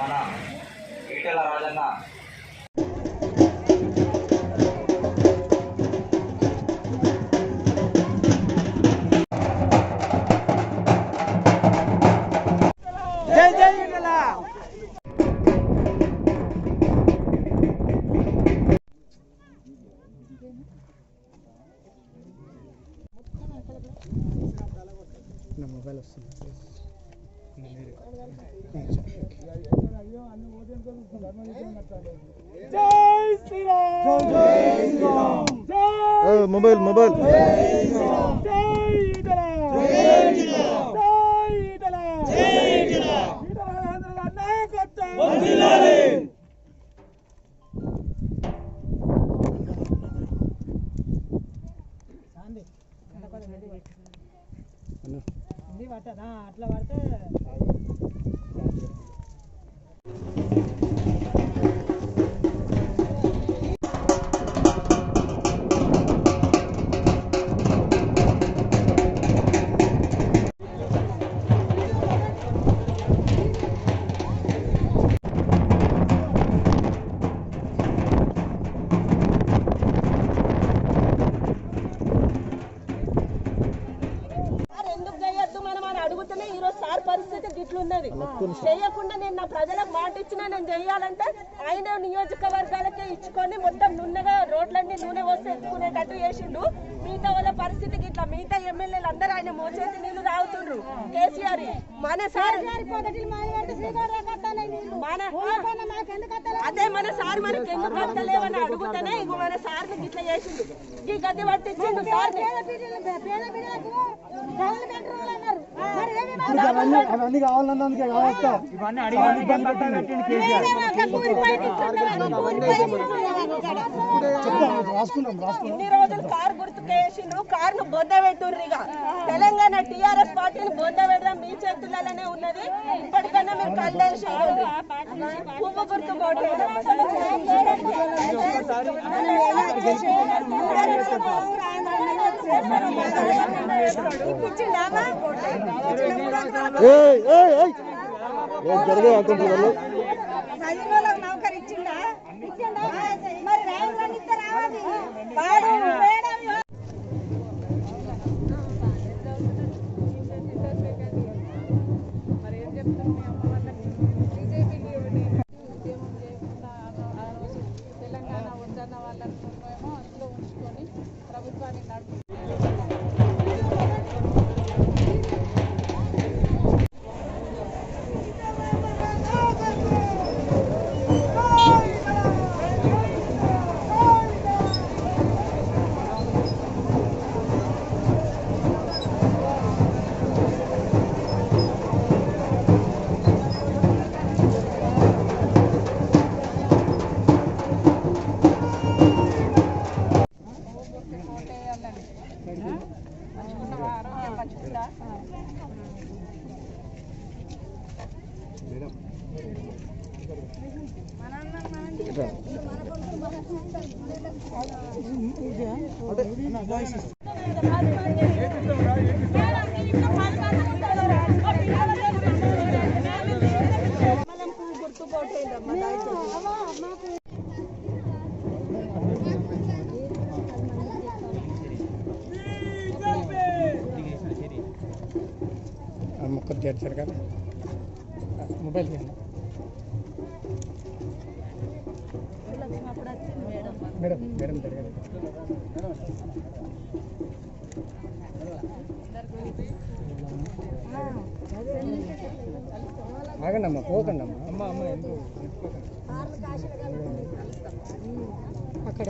మన ఈటెల రాజన్న. నా మొబైల్ వస్తుంది. జై శ్రీరామ్ జై శ్రీరామ్ జై మొబైల్ మొబైల్ జై ఈటెల జై ఈటెల జై ఈటెల జై ఈటెల ఈటెల రాజేంద్ర గారి నాయకత్వం వర్ధిల్లాలి అట్లా పడితే సార్ ఎందుకు చేయొద్దు మనం అని అడుగుతూనే గిట్లున్నది చేయకుండా నేను నా ప్రజలకు మాట ఇచ్చినా నేను చేయాలంటే ఆయన నియోజకవర్గాలకే ఇచ్చుకొని మొత్తం నున్నగా రోడ్లన్నీ నూనె వస్తే ఎత్తుకునేటట్టు చేసిండు. మిగతా వాళ్ళ పరిస్థితి గిట్లా మిగతా ఎమ్మెల్యేలు అందరూ ఆయన మోచేతి నీళ్ళు తాగుతుండ్రు. కేసీఆర్ మన సార్ మన అదే మన సార్ మనకి ఎందుకు కట్టలేవని అడుగుతానే ఇక మన సార్ గిట్లా చేసిండు. ఈ గది పట్టించిండు సార్ అవన్నీ కావాలన్నందుకే కావస్తా ఇవన్నీ అడిగి ఇబ్బంది పెట్టింది కేసీఆర్ చెప్తాం రాసుకున్నాం రాసుకున్నాం ఇన్ని రోజులు కారు గుర్తుకేసిండ్రు కారును బొద్ద పెట్టుర్రు ఇక తెలంగాణ టిఆర్ఎస్ పార్టీని బొద్ద పెడదాం మీ చేతులలోనే ఉన్నది. ఇప్పటికన్నా మీరు కళ్ళేసి పువ్వు గుర్తు ఏయ్ ఏయ్ ఏం అనుకుంటున్నారు నౌకరు మరి రాయలు రావాలి. ఊపిరి కోటేయాలని మంచుకుంటావా ఆరోగ్యం మంచుకుంటా మనం మొక్కలు చేర్చారు కదా మొబైల్ చేయండి మేడం మేడం జరగాలి ఆగండి అమ్మా పోకండి అమ్మా అమ్మ అమ్మ ఎందుకు అక్కడ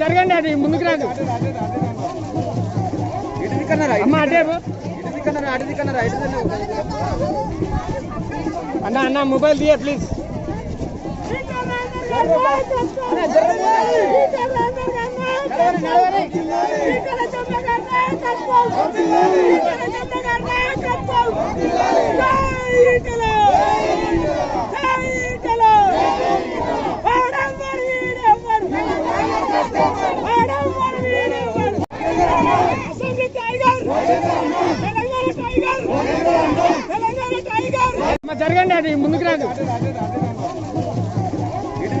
జరగండి అది ముందుకు రాదు. అన్న అన్న మొబైల్ తీయ ప్లీజ్ అమ్మ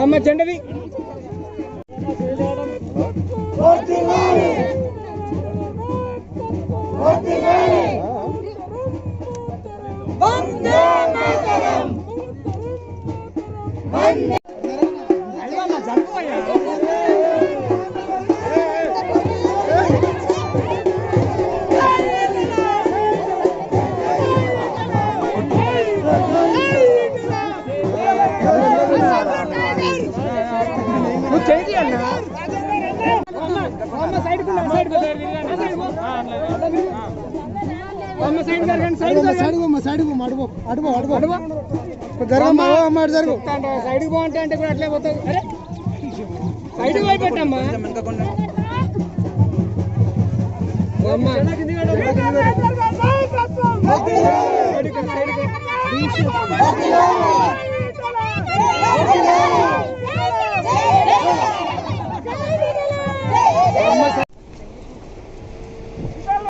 అమ్మ చెండది సైడ్ బాగుంటా అంటే కూడా అట్లే పోతుంది సైడ్ పోయి పెట్టమ్మా. అమ్మ. సైడ్కి, సైడ్కి.